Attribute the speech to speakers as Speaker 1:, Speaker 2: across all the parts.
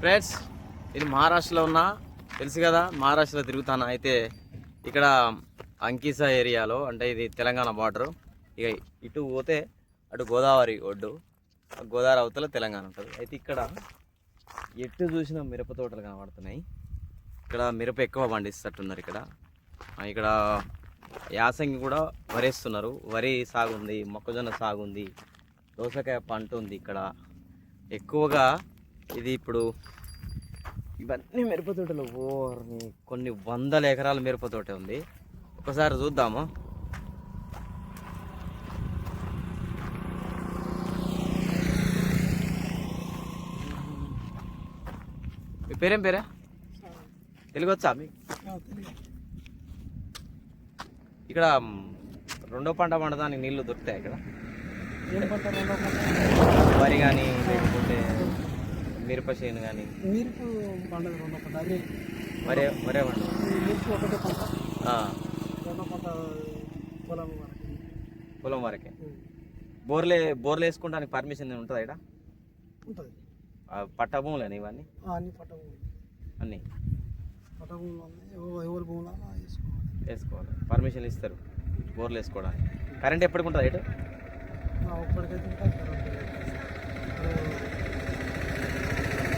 Speaker 1: Friends ఇది మహారాష్ట్రలో ఉన్నా తెలుసు కదా మహారాష్ట్రలో తిరుగుతాను. అయితే ఇక్కడ అంకిసా ఏరియాలో అంటే ఇది తెలంగాణ బార్డర్ ఇక ఇటు పోతే అటు గోదావరి ఒడ్డు. ఆ గోదావరి అవతల తెలంగాణ ఉంటుంది. అయితే ఇక్కడ ఎటు చూసిన మిరప తోటలు కనబడుతున్నాయి. ఇక్కడ మిరప ఎక్కువ పండిస్తట్టున్నారు ఇక్కడ. ఇక్కడ యాసంగి కూడా వరేస్తున్నారు. వరి సాగు ఉంది మొక్కజొన్న సాగు ఉంది దోసకాయ పంట ఉంది ఇక్కడ. ఎక్కువగా ఇది ఇప్పుడు ఇవన్నీ మిరప తోటలు ఓర్ని కొన్ని వందల ఎకరాల మిరప తోట ఉంది. ఒకసారి చూద్దాము. మీ పేరేం పేరే? తెలుగు వచ్చా మీ ఇక్కడ రెండో పంట పండదానికి నీళ్ళు దొరుకుతాయి ఇక్కడ? వరి కానీ లేకపోతే మిరప చేను కానీ
Speaker 2: మిరుపు పండదు రెండో పంట అదే.
Speaker 1: మరే మరే పంట.
Speaker 2: మిరుపు ఒకటే పంట. రెండో పంట పొలం వరకు.
Speaker 1: పొలం వరకే. బోర్లే బోర్లు వేసుకోవడానికి పర్మిషన్ ఉంటుందా ఇక్కడ?
Speaker 2: ఉంటుంది.
Speaker 1: పట్ట భూములేనా ఇవన్నీ?
Speaker 2: అన్ని పట్ట భూములు
Speaker 1: అన్నీ?
Speaker 2: పట్ట భూములు ఎవరి భూములు వేసుకోవాలి.
Speaker 1: వేసుకోవాలి. పర్మిషన్ ఇస్తారు బోర్లు వేసుకోవడానికి. కరెంట్ ఎప్పటికి ఉంటుంది ఇటు
Speaker 2: ఆ, ఒక్కడికైతే ఉంటుంది కరెంట్ లేదు.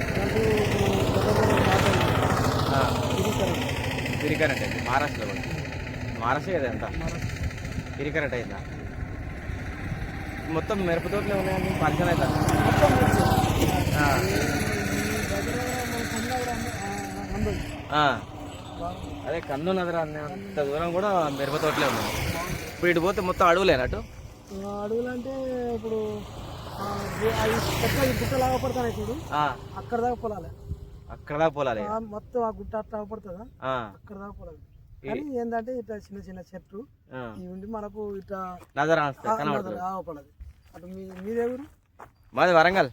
Speaker 2: కరెంటు ఇప్పుడు గతంలో మాట్లాడింది.
Speaker 1: ఆ,
Speaker 2: ఇది కరెంట్
Speaker 1: ఫ్రీ కరెంట్ అయింది మహారాష్ట్రలో కూడా. మహారాష్ట్ర కదా ఎంత
Speaker 2: మహారాష్ట్ర
Speaker 1: ఫ్రీ కరెంట్ అయిందా? మొత్తం మిరప తోటలే ఉన్నాయని పరిచయం అవుతా అదే కన్ను నగర అంత దూరం కూడా మిరప తోటలే ఉన్నాయి. ఇప్పుడు ఇటు పోతే మొత్తం అడవులేనట్టు
Speaker 2: అడవులు అంటే ఇప్పుడు అవి పెద్ద అక్కడ దాకా పొలాలి.
Speaker 1: అక్కడ దాకా పోలాలి.
Speaker 2: ఆ, మొత్తం ఆ గుట్ట అట్లా పడుతుందా?
Speaker 1: ఆ,
Speaker 2: అక్కడ దాకా పొలాలి. కానీ ఏంటంటే ఇట్లా చిన్న చిన్న చెట్లు
Speaker 1: ఆ.
Speaker 2: ఇవి ఉండి మనకు ఇట్లా
Speaker 1: నజర వస్తాయి, కనబడుతుంది
Speaker 2: ఆవపడదు అటు మీ మీదెవరు
Speaker 1: మాది వరంగల్.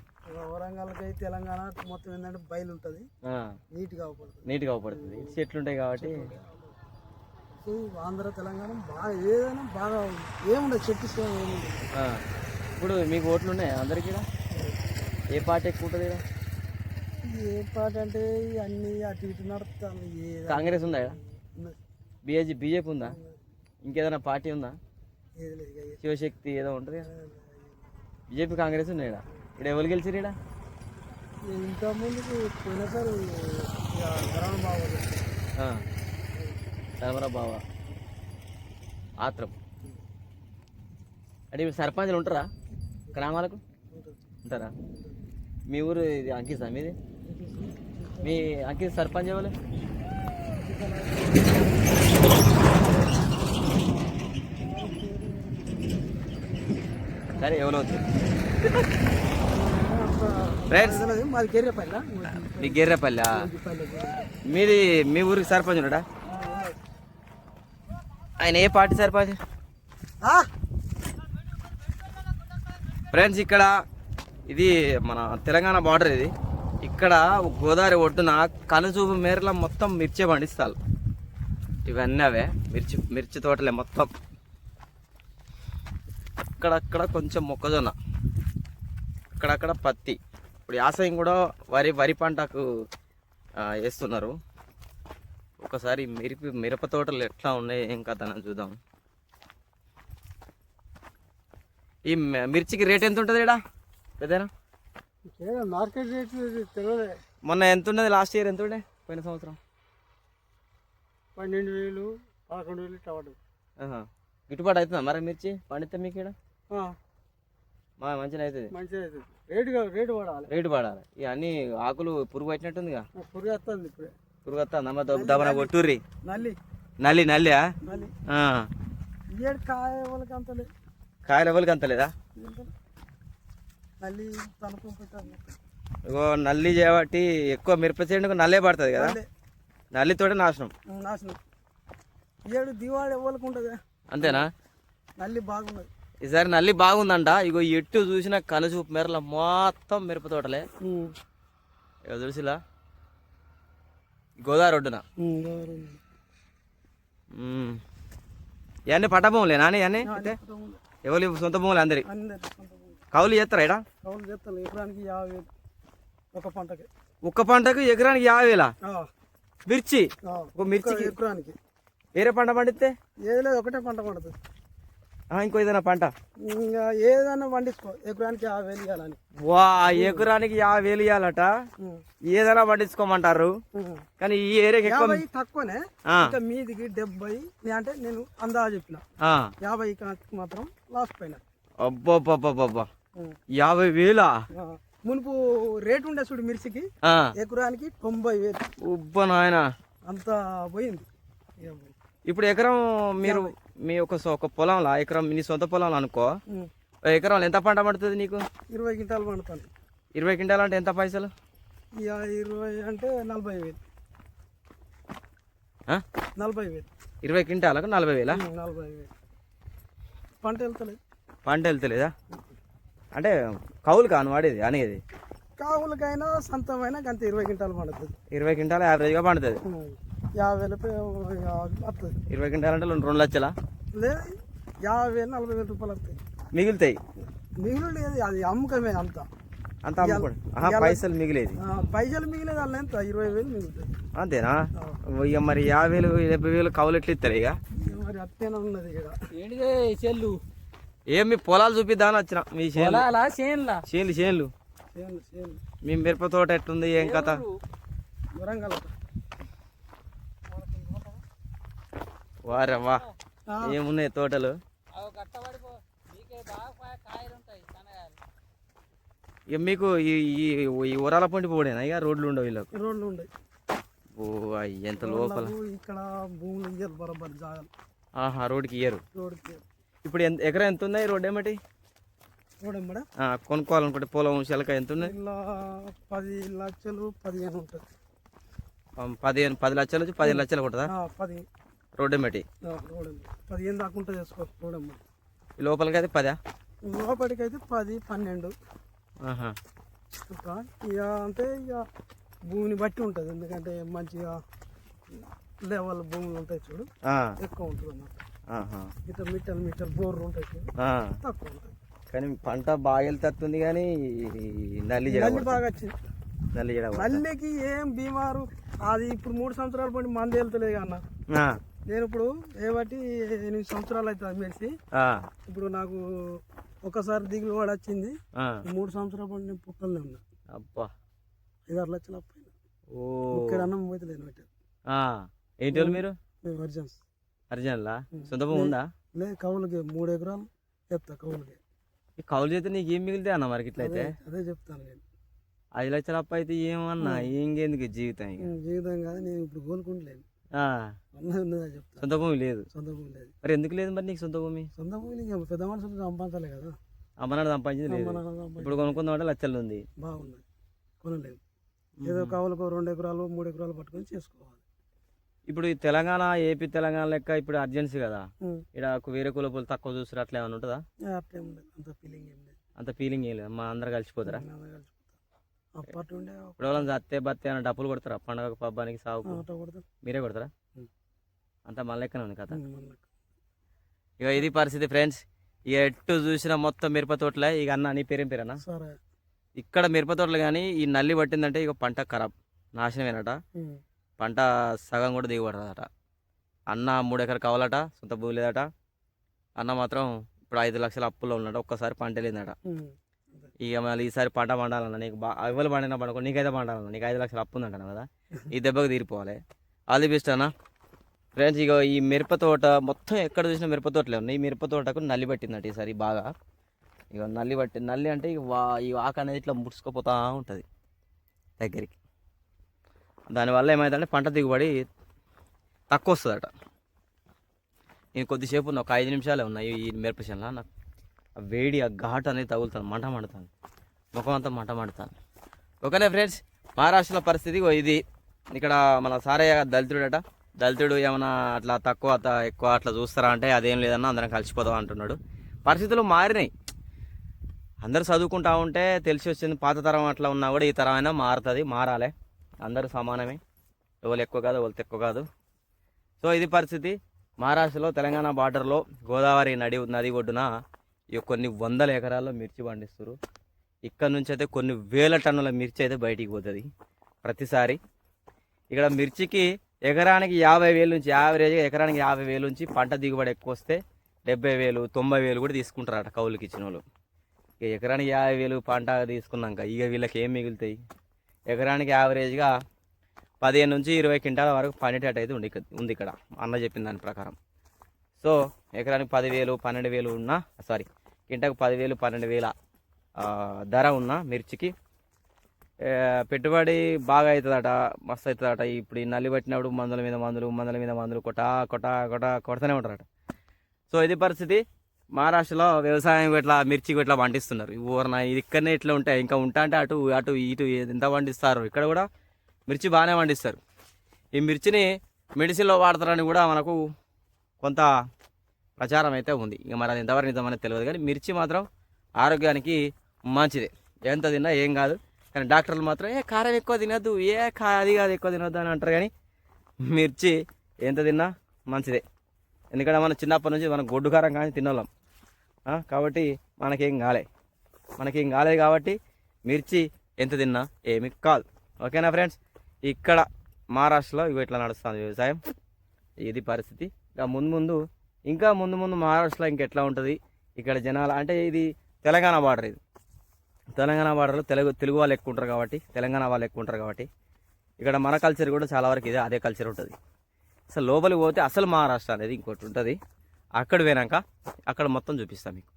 Speaker 2: వరంగల్కి తెలంగాణ మొత్తం ఏంటంటే బయలు ఉంటుంది
Speaker 1: ఆ,
Speaker 2: నీట్గా అవపడుతుంది.
Speaker 1: నీట్గా అవపడుతుంది. చెట్లు ఉంటాయి కాబట్టి.
Speaker 2: ఆంధ్ర తెలంగాణ బాగా ఏదైనా బాగా ఏముండదు చెట్టు సేమ్ ఏముండదు.
Speaker 1: ఆ, ఇప్పుడు మీకు ఓట్లు ఉన్నాయి అందరికి ఈడ? ఏ పార్టీ ఎక్కువ ఉంటుంది ఈడ?
Speaker 2: ఏ పాట అంటే అన్ని అటు ఇటు నడుపుతాను
Speaker 1: కాంగ్రెస్ ఉందా?
Speaker 2: ఉన్నది.
Speaker 1: బీజేపీ ఉందా? ఇంకేదైనా పార్టీ ఉందా? శివశక్తి ఏదో ఉంటుంది బీజేపీ కాంగ్రెస్ ఉన్నాయి ఇక్కడ ఎవరు గెలిచారు ఇక్కడ?
Speaker 2: ఇంకా ముందుకు పోయినసారి కరోనా బాగా
Speaker 1: ధర్మరా బావ. ఆత్రం. అంటే ఇప్పుడు సర్పంచ్లు ఉంటారా? గ్రామాలకు? ఉంటారా? మీ ఊరు ఇది అంకిసా మీది? మీ అంకిత సర్పంచ్ ఎవరు? సరే ఎవరు అవుతుంది ఫ్రెండ్స్
Speaker 2: మాది
Speaker 1: మీ గిర్రపల్లి. మీది మీ ఊరికి సర్పంచ్ ఉన్నాడా? ఆయన ఏ పార్టీ సర్పంచ్? ఫ్రెండ్స్ ఇక్కడ ఇది మన తెలంగాణ బార్డర్ ఇది. ఇక్కడ గోదావరి ఒడ్డున కనుచూపు మేరల మొత్తం మిర్చి పండిస్తారు. ఇవన్నీ అవే మిర్చి మిర్చి తోటలే మొత్తం. అక్కడక్కడ కొంచెం మొక్కజొన్న అక్కడక్కడ పత్తి. ఇప్పుడు యాసయం కూడా వరి వరి పంటకు వేస్తున్నారు. ఒకసారి మిరప మిరప తోటలు ఎట్లా ఉన్నాయి ఏం కథ చూద్దాం. ఈ మిర్చికి రేట్ ఎంత ఉంటుంది ఇక్కడ పెద్దనా
Speaker 2: మార్కెట్ రేట్ తెలియదు
Speaker 1: మొన్న ఎంత ఉన్నది లాస్ట్ ఇయర్ ఎంత ఉండే పోయిన సంవత్సరం.
Speaker 2: పన్నెండు వేలు పదకొండు వేలు
Speaker 1: ఆహా. గిట్టుబాటు అవుతుందా మరి మిర్చి? పండితే మీకు ఇక్కడ మా మంచిగా అవుతుంది.
Speaker 2: మంచిగా అవుతుంది. రేటు రేటు పడాలి.
Speaker 1: రేటు పడాలి. ఇక అన్ని ఆకులు పురుగు పట్టినట్టుందిగా?
Speaker 2: పురుగు వస్తుంది ఇప్పుడే.
Speaker 1: పురుగు వస్తా నమ్మ దబ్బన కొట్టుర్రి.
Speaker 2: నల్లి.
Speaker 1: నల్లి నల్లియా?
Speaker 2: నల్లి. ఏడు కాయ వాళ్ళకి అంత లేదు
Speaker 1: కాయలు ఎవరికి అంత లేదా
Speaker 2: నల్లి తనకు పెట్టాలి
Speaker 1: ఇగో నల్లి చేయబట్టి ఎక్కువ మిరప నల్లే పడుతుంది కదా?
Speaker 2: నల్లి.
Speaker 1: నల్లితోటే నాశనం.
Speaker 2: నాశనం. ఏడు దివాళి ఎవరికి ఉంటుంది?
Speaker 1: అంతేనా?
Speaker 2: నల్లి బాగున్నది.
Speaker 1: ఈసారి నల్లి బాగుందంట. ఇగో ఎట్టు చూసిన కనుచూపు మేరల మొత్తం మిరప తోటలే. ఇక చూసిలా? గోదావరి ఒడ్డున. ఇవన్నీ పట్ట భూములే నాని ఇవన్నీ ఎవరి సొంత భూములు అందరి. కౌలు చేస్తారా ఇక్కడ?
Speaker 2: కౌలు చేస్తాను ఎకరానికి యాభై వేలు ఒక పంటకి.
Speaker 1: ఒక్క పంటకు ఎకరానికి యాభై వేల? మిర్చి? ఒక మిర్చికి?
Speaker 2: ఎకరానికి.
Speaker 1: వేరే పంట పండితే
Speaker 2: ఏది లేదు ఒకటే పంట పండుతుంది.
Speaker 1: ఇంకో ఏదైనా పంట?
Speaker 2: ఇంకా ఏదైనా పండించుకో ఎకరానికి యాభై వేలు ఇవ్వాలని.
Speaker 1: వా ఎకరానికి యాభై వేలు ఇవ్వాలట. ఏదైనా పండించుకోమంటారు. కానీ ఈ ఏరియాకి ఎక్కువ
Speaker 2: తక్కువనే ఇంకా మీదికి డెబ్బై అంటే నేను అందా చెప్పిన. యాభై మాత్రం లాస్ట్ పైన
Speaker 1: అబ్బబ్బబ్బబ్బబ్బా. యాభై వేలా?
Speaker 2: మునుపు రేటు ఉండే చూడు మిర్చికి ఎకరానికి తొంభై వేలు.
Speaker 1: ఉబ్బ నాయన.
Speaker 2: అంత పోయింది.
Speaker 1: ఇప్పుడు ఎకరం మీరు మీ ఒక సొ- ఒక పొలంలో ఎకరం నీ సొంత పొలంలో అనుకో ఎకరంలో ఎంత పంట పడుతుంది నీకు?
Speaker 2: ఇరవై క్వింటాలు పండుతాను
Speaker 1: ఇరవై క్వింటాలు అంటే ఎంత పైసలు?
Speaker 2: ఇరవై అంటే నలభై వేలు? నలభై వేలు.
Speaker 1: ఇరవై క్వింటాలకు నలభై వేలా?
Speaker 2: నలభై వేలు. పంట వెళ్తలేదు.
Speaker 1: పంట వెళ్తలేదా? అంటే కౌలు కాను వాడేది అనేది
Speaker 2: కావులకైనా సంతమైనా అంత ఇరవై క్వింటాలు పండుతుంది.
Speaker 1: ఇరవై క్వింటాలు యావరేజ్గా పండుతుంది.
Speaker 2: యాభై ఇక వస్తుంది
Speaker 1: ఇరవై క్వింటాలు అంటే రెండు రెండు లక్షలా?
Speaker 2: లేదా యాభై వేలు నలభై వేలు రూపాయలు వస్తాయి
Speaker 1: మిగులుతాయి?
Speaker 2: మిగిలి లేదు అది అమ్మకమే అంత.
Speaker 1: అంత అమ్ముకోండి. పైసలు మిగిలేది.
Speaker 2: ఆ, పైసలు మిగిలేదు అలా ఎంత? ఇరవై వేలు మిగులుతాయి.
Speaker 1: అంతేనా? ఇక మరి యాభై వేలు డెబ్బై వేలు కౌలు ఎట్లా ఇస్తారు ఇక
Speaker 2: ఇక మరి అట్టేనే ఉన్నది ఇక్కడ
Speaker 3: ఏంటిదే చెల్లు
Speaker 1: ఏం మీ పొలాలు చూపిద్దామని వచ్చిన? మీ
Speaker 3: పొలాలా చేన్లా?
Speaker 1: మీ మిరప తోట ఎట్లుంది? ఏం కథ?
Speaker 2: వరంగల్ అట.
Speaker 1: వారే వా.
Speaker 2: ఆ,
Speaker 1: ఏమున్నాయి తోటలు? ఇక మీకు ఈ ఈ ఊరాల పొంటి పోడేనా? ఇక రోడ్లు ఉండవు వీళ్ళకు.
Speaker 2: రోడ్లు ఉన్నాయి
Speaker 1: ఓ అయ్య, ఎంత లోపల.
Speaker 2: ఇక్కడ భూములు ఇయ్యరు బరోబర్ జాగాలు.
Speaker 1: ఆహా రోడ్డుకి ఇయ్యరు.
Speaker 2: రోడ్డుకి
Speaker 1: ఇప్పుడు ఎంత ఎకరా ఎంత ఉన్నాయి రోడ్డు ఏమిటి?
Speaker 2: రోడ్
Speaker 1: కొనుక్కోవాలనుకుంటే పొలం శలక ఎంత ఉన్నాయి
Speaker 2: పది లక్షలు పదిహేను ఉంటుంది.
Speaker 1: పదిహేను పది లక్షల నుంచి పదిహేను లక్షలు కొట్టదా
Speaker 2: పది.
Speaker 1: ఏమిటి?
Speaker 2: రోడ్ ఎంబడి పదిహేను దాకా ఉంటుంది రోడ్
Speaker 1: ఈ లోపలికి అయితే పదా?
Speaker 2: లోపలికైతే పది పన్నెండు. ఇంకా అంటే ఇక భూమిని బట్టి ఉంటుంది. ఎందుకంటే మంచిగా లెవెల్ భూములు ఉంటాయి చూడు. ఎక్కువ ఉంటుంది అన్నమాట ఇట్లా మీటర్ మీటర్ బోర్లు ఉంటాయి. తక్కువ ఉంటుంది
Speaker 1: కానీ పంట బాగా వెళ్తుంది కానీ నల్లి
Speaker 2: నల్లి బాగా వచ్చింది.
Speaker 1: నల్లి
Speaker 2: నల్లికి ఏం బీమారు అది ఇప్పుడు మూడు సంవత్సరాల పండి మంది వెళ్తలేదు అన్న. నేను ఇప్పుడు ఏబట్టి ఎనిమిది సంవత్సరాలు అవుతుంది
Speaker 1: ఆ,
Speaker 2: ఇప్పుడు నాకు ఒకసారి దిగులు కూడా వచ్చింది. మూడు సంవత్సరాల పండి నేను పుక్కలనే ఉన్నా
Speaker 1: అబ్బా.
Speaker 2: ఐదు ఆరు లక్షలు అప్పైన
Speaker 1: ఓ.
Speaker 2: ఇక్కడ అన్నం
Speaker 1: ఆ, ఏంటి మీరు?
Speaker 2: మేము వర్జన్స్
Speaker 1: అర్జున్లా? సొంత భూమి ఉందా?
Speaker 2: లేదు కవులకి మూడు ఎకరాలు చెప్తా కవులకి
Speaker 1: ఈ కౌలు చేస్తే నీకు ఏం మిగిలితే అన్న మరి ఇట్లయితే
Speaker 2: అదే అదే చెప్తాను నేను.
Speaker 1: ఐదు లక్షల అప్పు అయితే ఏమన్నా ఇంకెందుకు జీవితం
Speaker 2: జీవితం కాదు నేను ఇప్పుడు కోలుకుంటలేను.
Speaker 1: సొంత భూమి లేదు
Speaker 2: సొంత భూమి లేదు.
Speaker 1: మరి ఎందుకు లేదు మరి నీకు సొంత భూమి?
Speaker 2: సొంత భూమిని ఇంకా పెద్ద మనుషులు సంపాదించాలి కదా?
Speaker 1: అమ్మనాడు సంపాదించింది లేదు. ఇప్పుడు కొనుక్కుందాం అంటే లక్షలు ఉంది.
Speaker 2: బాగున్నది కొనలేము ఏదో కావాలకు రెండు ఎకరాలు మూడు ఎకరాలు పట్టుకొని చేసుకోవాలి.
Speaker 1: ఇప్పుడు ఈ తెలంగాణ ఏపీ తెలంగాణ లెక్క ఇప్పుడు అర్జెన్సీ కదా. ఇక్కడ వేరే కులపులు తక్కువ చూస్తారు అట్లా ఏమైనా ఉంటుందా?
Speaker 2: అంత ఫీలింగ్ ఏం లేదు.
Speaker 1: అంత ఫీలింగ్ ఏం లేదు. మా అందరు కలిసిపోతారా? ఇప్పుడు అత్తే బత్తే అని డబ్బులు కొడతారా? పండగ పబ్బానికి
Speaker 2: కొడతాం
Speaker 1: మీరే కొడతారా. అంత మన లెక్కనే ఉంది
Speaker 2: మళ్ళీ
Speaker 1: ఇక ఇది పరిస్థితి ఫ్రెండ్స్. ఇక ఎటు చూసినా మొత్తం మిరప తోటలే. ఇక అన్న నీ పేరేం
Speaker 2: సరే.
Speaker 1: ఇక్కడ మిరప తోటలు కానీ ఈ నల్లి పట్టిందంటే ఇక పంట ఖరాబ్. నాశనమేనట.
Speaker 2: ఉం.
Speaker 1: పంట సగం కూడా దిగుబడదట. అన్న మూడు ఎకర కావాలట సొంత భూమి లేదట. అన్న మాత్రం ఇప్పుడు ఐదు లక్షల అప్పులో ఉన్నాడు ఒక్కసారి పంట లేదట. ఇక మళ్ళీ ఈసారి పంట పండాలన్న నీకు బా ఎవరు పండినా పండుకో నీకైతే పండాలన్న నీకు ఐదు లక్షలు అప్పు ఉందంట కదా. ఈ దెబ్బకు తీరిపోవాలి. ఆల్ ది బెస్ట్ అన్న. ఫ్రెండ్స్ ఇక ఈ మిరప తోట మొత్తం ఎక్కడ చూసినా మిరప తోటలే ఉన్నాయి. ఈ మిరప తోటకు నల్లి పట్టిందట ఈసారి బాగా. ఇక నల్లి పట్టి నల్లి అంటే ఇక వా ఈ ఆకు అనేది ఇట్లా ముడుచుకుపోతూ ఉంటుంది దగ్గరికి. దానివల్ల ఏమవుతుందంటే పంట దిగుబడి తక్కువ వస్తుందట నేను కొద్దిసేపు ఉన్న ఒక ఐదు నిమిషాలే ఉన్నాయి ఈ మిరప చేనులో. నాకు వేడి ఆ ఘాట్ అనేది తగులుతాను మంట మండుతాను ముఖం అంతా మంట మండుతాను ఓకేనే ఫ్రెండ్స్? మహారాష్ట్రలో పరిస్థితి ఇది. ఇక్కడ మన సారయ్య దళితుడట. దళితుడు ఏమైనా అట్లా తక్కువ ఎక్కువ అట్లా చూస్తారా అంటే అదేం లేదన్నా అందరం కలిసిపోదాం అంటున్నాడు. పరిస్థితులు మారినాయి. అందరూ చదువుకుంటా ఉంటే తెలిసి వచ్చింది పాత తరం అట్లా ఉన్నా కూడా ఈ తరం అయినా మారుతుంది మారాలి. అందరూ సమానమే. ఎవరు ఎక్కువ కాదు ఎవరు తక్కువ కాదు. సో ఇది పరిస్థితి. మహారాష్ట్రలో తెలంగాణ బార్డర్లో గోదావరి నడి నది ఒడ్డున ఈ కొన్ని వందల ఎకరాల్లో మిర్చి పండిస్తారు ఇక్కడ నుంచి అయితే కొన్ని వేల టన్నుల మిర్చి అయితే బయటికి పోతుంది ప్రతిసారి. ఇక్కడ మిర్చికి ఎకరానికి యాభై వేలు నుంచి యావరేజ్గా ఎకరానికి యాభై వేలు నుంచి పంట దిగుబడి ఎక్కువ వస్తే డెబ్బై వేలు తొంభై వేలు కూడా తీసుకుంటారట కౌలుకి ఇచ్చిన వాళ్ళు. ఇక ఎకరానికి యాభై వేలు పంట తీసుకున్నాక ఇక వీళ్ళకి ఏం మిగులుతాయి? ఎకరానికి యావరేజ్గా పదిహేను నుంచి ఇరవై క్వింటాల వరకు పండేటట్టు అయితే ఉంది ఇక్కడ- ఉంది ఇక్కడ. అన్న చెప్పిన దాని ప్రకారం. సో ఎకరానికి పదివేలు పన్నెండు వేలు ఉన్నా సారీ కింటకు పదివేలు పన్నెండు వేల ధర ఉన్న మిర్చికి పెట్టుబడి బాగా అవుతుందట మస్తు అవుతుందట ఇప్పుడు ఈ నల్లి పట్టినప్పుడు మందుల మీద మందులు మందుల మీద మందులు కొటా కొటా కొటా కొడతానే ఉంటారట. సో ఇది పరిస్థితి. మహారాష్ట్రలో వ్యవసాయం ఇట్లా మిర్చి ఇట్లా పండిస్తున్నారు. ఊరన ఇది ఇక్కడనే ఇట్లా ఉంటాయి. ఇంకా ఉంటా అంటే అటు అటు ఇటు ఎంత పండిస్తారు. ఇక్కడ కూడా మిర్చి బాగానే పండిస్తారు. ఈ మిర్చిని మెడిసిన్లో వాడతారని కూడా మనకు కొంత ప్రచారం అయితే ఉంది. ఇక మరి అది ఎంతవరకు నిజమని తెలియదు కానీ మిర్చి మాత్రం ఆరోగ్యానికి మంచిదే. ఎంత తిన్నా ఏం కాదు. కానీ డాక్టర్లు మాత్రం ఏ కారం ఎక్కువ తినొద్దు. ఏ కా అది కాదు ఎక్కువ తినొద్దు అని అంటారు కానీ మిర్చి ఎంత తిన్నా మంచిదే. ఎందుకంటే మనం చిన్నప్పటి నుంచి మనం గొడ్డు కారం కానీ తినలేం. కాబట్టి మనకేం కాలే. మనకేం కాలేదు కాబట్టి మిర్చి ఎంత తిన్నా ఏమి కాదు. ఓకేనా ఫ్రెండ్స్? ఇక్కడ మహారాష్ట్రలో ఇవి ఇట్లా నడుస్తుంది వ్యవసాయం. ఇది పరిస్థితి. ఇంకా ముందు ముందు ఇంకా ముందు ముందు మహారాష్ట్రలో ఇంకెట్లా ఉంటుంది? ఇక్కడ జనాలు అంటే ఇది తెలంగాణ బార్డర్ ఇది. తెలంగాణ బార్డర్లో తెలుగు తెలుగు వాళ్ళు ఎక్కువ ఉంటారు కాబట్టి తెలంగాణ వాళ్ళు ఎక్కువ ఉంటారు కాబట్టి ఇక్కడ మన కల్చర్ కూడా చాలా వరకు ఇదే అదే కల్చర్ ఉంటుంది. అసలు లోపలికి పోతే అసలు మహారాష్ట్ర అనేది ఇంకోటి ఉంటుంది. అక్కడ పోయినాక అక్కడ మొత్తం చూపిస్తాను మీకు.